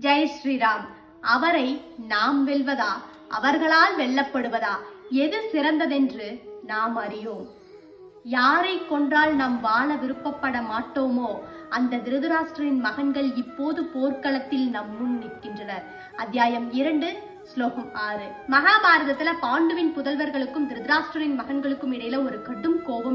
ஜெய் ஸ்ரீராம். அவரை நாம் வெல்வதா? அவர்களால் வெல்லப்படுவதா? எது சிறந்ததென்று நாம் அறியோம். யாரை கொன்றால் நாம் வாழ விருப்பப்பட மாட்டோமோ? அந்த திருதராஷ்டிரின் மகன்கள் இப்போது போர்க்களத்தில் நம் முன் நிற்கின்றனர். அத்தியாயம் இரண்டு ஸ்லோகம் ஆறு. மகாபாரதத்துல பாண்டுவின் புதல்வர்களுக்கும் திருதராஷ்டிரின் மகன்களுக்கும் இடையில ஒரு கடும் கோபம்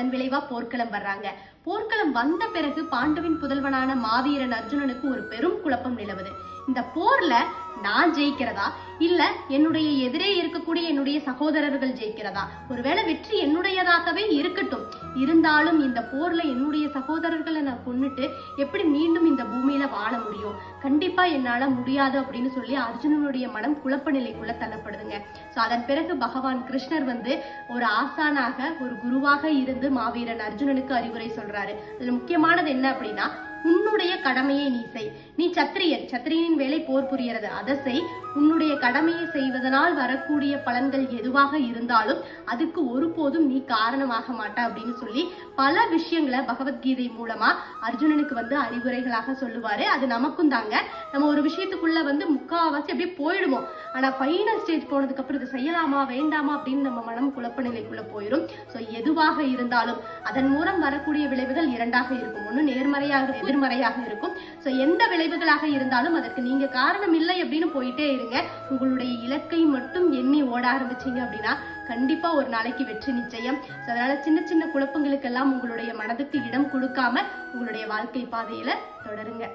அதன் விளைவா போர்க்களம் வர்றாங்க. போர்க்களம் வந்த பிறகு பாண்டவின் புதல்வனான மாவீரன் அர்ஜுனனுக்கு ஒரு பெரும் குழப்பம் நிலவுது. இந்த போர்ல நான் ஜெயிக்கிறதா? இல்ல என்னுடைய எதிரே இருக்கக்கூடிய என்னுடைய சகோதரர்கள் ஜெயிக்கிறதா? ஒருவேளை வெற்றி என்னுடையதாகவே இருக்கட்டும். இருந்தாலும் இந்த போர்ல என்னுடைய சகோதரர்களை நான் கொன்னுட்டு எப்படி மீண்டும் இந்த பூமியில வாழ முடியும்? கண்டிப்பா என்னால முடியாது அப்படின்னு சொல்லி அர்ஜுனனுடைய மனம் குழப்ப நிலைக்குள்ள தள்ளப்படுதுங்க. ஸோ அதன் பிறகு பகவான் கிருஷ்ணர் வந்து ஒரு ஆசானாக ஒரு குருவாக இருந்து மாவீரன் அர்ஜுனனுக்கு அறிவுரை சொல்றாரு. அதுல முக்கியமானது என்ன அப்படின்னா உன்னுடைய கடமையை நீ செய். நீ சத்திரியன். சத்திரியனின் வேலை போர் புரியறது அதை செய். உன்னுடைய கடமையை செய்வதனால் வரக்கூடிய பலன்கள் எதுவாக இருந்தாலும் அதுக்கு ஒருபோதும் நீ காரணமாக மாட்டா அப்படின்னு சொல்லி பல விஷயங்களை பகவத்கீதை மூலமா அர்ஜுனனுக்கு வந்து அறிவுரைகளாக சொல்லுவாரு. அது நமக்கும் தாங்க. நம்ம ஒரு விஷயத்துக்குள்ள வந்து முக்காவாசி அப்படியே போயிடுவோம். ஆனா ஃபைனல் ஸ்டேஜ் போனதுக்கு அப்புறம் இது செய்யலாமா வேண்டாமா அப்படின்னு நம்ம மனம் குழப்ப நிலைக்குள்ள போயிடும் ஸோ எதுவாக இருந்தாலும் அதன் மூலம் வரக்கூடிய விளைவுகள் இரண்டாக இருக்கும். ஒன்று நேர்மறையாக இருக்கும், எதிர்மறையாக இருக்கும். ஸோ எந்த விளைவுகளாக இருந்தாலும் அதற்கு நீங்க காரணம் இல்லை அப்படின்னு போயிட்டே இருங்க. உங்களுடைய இலக்கை மட்டும் எண்ணி ஓட ஆரம்பிச்சீங்க அப்படின்னா கண்டிப்பா ஒரு நாளைக்கு வெற்றி நிச்சயம். ஸோ அதனால சின்ன சின்ன குழப்பங்களுக்கெல்லாம் உங்களுடைய மனதுக்கு இடம் கொடுக்காம உங்களுடைய வாழ்க்கை பாதையில தொடருங்க.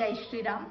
ஜெய் ஸ்ரீராம்.